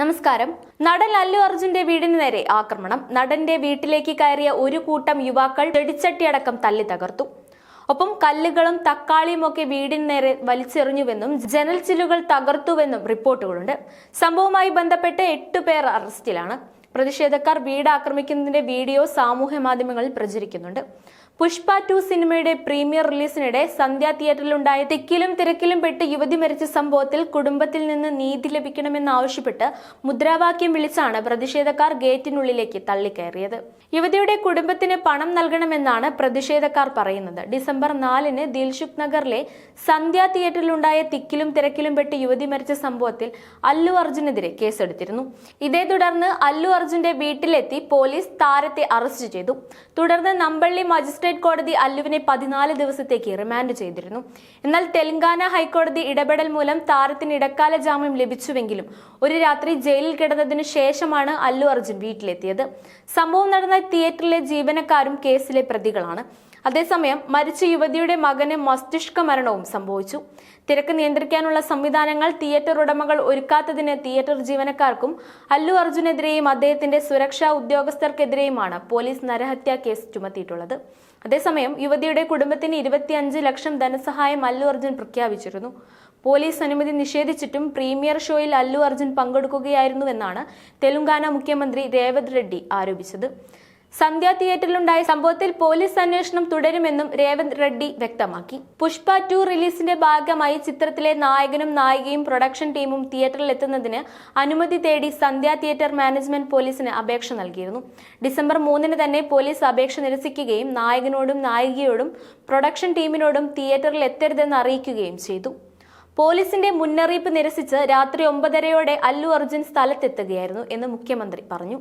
നമസ്കാരം. നടൻ അല്ലു അർജുന്റെ വീടിന് നേരെ ആക്രമണം. നടന്റെ വീട്ടിലേക്ക് കയറിയ ഒരു കൂട്ടം യുവാക്കൾ ചെടിച്ചട്ടിയടക്കം തല്ലി തകർത്തു. ഒപ്പം കല്ലുകളും തക്കാളിയും ഒക്കെ വീടിന് നേരെ വലിച്ചെറിഞ്ഞുവെന്നും ജനൽ ചില്ലുകൾ തകർത്തുവെന്നും റിപ്പോർട്ടുകളുണ്ട്. സംഭവവുമായി ബന്ധപ്പെട്ട് എട്ടു പേർ അറസ്റ്റിലാണ്. പ്രതിഷേധക്കാർ വീട് ആക്രമിക്കുന്നതിന്റെ വീഡിയോ സാമൂഹ്യ മാധ്യമങ്ങളിൽ പ്രചരിക്കുന്നുണ്ട്. പുഷ്പ ടു സിനിമയുടെ പ്രീമിയർ റിലീസിനിടെ സന്ധ്യ തിയേറ്ററിലുണ്ടായ തിക്കിലും തിരക്കിലും പെട്ട് യുവതി മരിച്ച സംഭവത്തിൽ കുടുംബത്തിൽ നിന്ന് നീതി ലഭിക്കണമെന്നാവശ്യപ്പെട്ട് മുദ്രാവാക്യം വിളിച്ചാണ് പ്രതിഷേധക്കാർ ഗേറ്റിനുള്ളിലേക്ക് തള്ളിക്കയറിയത്. യുവതിയുടെ കുടുംബത്തിന് പണം നൽകണമെന്നാണ് പ്രതിഷേധക്കാർ പറയുന്നത്. ഡിസംബർ നാലിന് ദിൽഷുഖ് നഗറിലെ സന്ധ്യ തിയേറ്ററിലുണ്ടായ തിക്കിലും തിരക്കിലും പെട്ട് യുവതി മരിച്ച സംഭവത്തിൽ അല്ലു അർജുനെതിരെ കേസെടുത്തിരുന്നു. ഇതേ തുടർന്ന് അല്ലു അർജുന്റെ വീട്ടിലെത്തി പോലീസ് താരത്തെ അറസ്റ്റ് ചെയ്തു. തുടർന്ന് നമ്പള്ളി മജിസ്ട്രേറ്റ് കോടതി അല്ലുവിനെ പതിനാല് ദിവസത്തേക്ക് റിമാൻഡ് ചെയ്തിരുന്നു. എന്നാൽ തെലങ്കാന ഹൈക്കോടതി ഇടപെടൽ മൂലം താരത്തിന് ഇടക്കാല ജാമ്യം ലഭിച്ചുവെങ്കിലും ഒരു രാത്രി ജയിലിൽ കിടന്നതിനു ശേഷമാണ് അല്ലു അർജുൻ വീട്ടിലെത്തിയത്. സംഭവം നടന്ന തിയേറ്ററിലെ ജീവനക്കാരും കേസിലെ പ്രതികളാണ്. അതേസമയം മരിച്ച യുവതിയുടെ മകന് മസ്തിഷ്ക മരണവും സംഭവിച്ചു. തിരക്ക് നിയന്ത്രിക്കാനുള്ള സംവിധാനങ്ങൾ തിയേറ്റർ ഉടമകൾ ഒരുക്കാത്തതിന് തിയേറ്റർ ജീവനക്കാർക്കും അല്ലു അർജുനെതിരെയും അദ്ദേഹത്തിന്റെ സുരക്ഷാ ഉദ്യോഗസ്ഥർക്കെതിരെയുമാണ് പോലീസ് നരഹത്യാ കേസ് ചുമത്തിയിട്ടുള്ളത്. അതേസമയം യുവതിയുടെ കുടുംബത്തിന് ഇരുപത്തിയഞ്ച് ലക്ഷം ധനസഹായം അല്ലു അർജുൻ പ്രഖ്യാപിച്ചിരുന്നു. പോലീസ് അനുമതി നിഷേധിച്ചിട്ടും പ്രീമിയർ ഷോയിൽ അല്ലു അർജുൻ പങ്കെടുക്കുകയായിരുന്നുവെന്നാണ് തെലുങ്കാന മുഖ്യമന്ത്രി രേവത് റെഡ്ഡി ആരോപിച്ചത്. സന്ധ്യ തിയേറ്ററിലുണ്ടായ സംഭവത്തിൽ പോലീസ് അന്വേഷണം തുടരുമെന്നും രേവന്ത് റെഡ്ഡി വ്യക്തമാക്കി. പുഷ്പ ടു റിലീസിന്റെ ഭാഗമായി ചിത്രത്തിലെ നായകനും നായികയും പ്രൊഡക്ഷൻ ടീമും തിയേറ്ററിൽ എത്തുന്നതിന് അനുമതി തേടി സന്ധ്യ തിയേറ്റർ മാനേജ്മെന്റ് പോലീസിന് അപേക്ഷ നൽകിയിരുന്നു. ഡിസംബർ മൂന്നിന് തന്നെ പോലീസ് അപേക്ഷ നിരസിക്കുകയും നായകനോടും നായികയോടും പ്രൊഡക്ഷൻ ടീമിനോടും തിയേറ്ററിൽ എത്തരുതെന്ന് അറിയിക്കുകയും ചെയ്തു. പോലീസിന്റെ മുന്നറിയിപ്പ് നിരസിച്ച് രാത്രി ഒമ്പതരയോടെ അല്ലു അർജുൻ സ്ഥലത്തെത്തുകയായിരുന്നു എന്ന് മുഖ്യമന്ത്രി പറഞ്ഞു.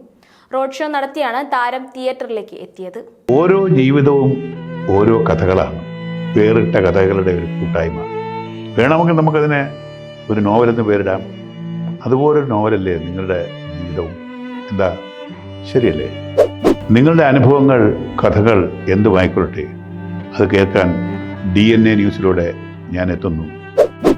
റോഡ് ഷോ നടത്തിയാണ് താരം തിയേറ്ററിലേക്ക് എത്തിയത്. ഓരോ ജീവിതവും ഓരോ കഥകളാണ്. വേറിട്ട കഥകളുടെ ഒരു കൂട്ടായ്മ. വേണമെങ്കിൽ നമുക്കതിനെ ഒരു നോവലെന്ന് പേരിടാം. അതുപോലൊരു നോവലല്ലേ നിങ്ങളുടെ ജീവിതവും? എന്താ? ശരിയല്ലേ? നിങ്ങളുടെ അനുഭവങ്ങൾ കഥകൾ എന്തുമായിക്കൊള്ളട്ടെ? അത് കേൾക്കാൻ ഡി എൻ എ ന്യൂസിലൂടെ ഞാൻ എത്തുന്നു.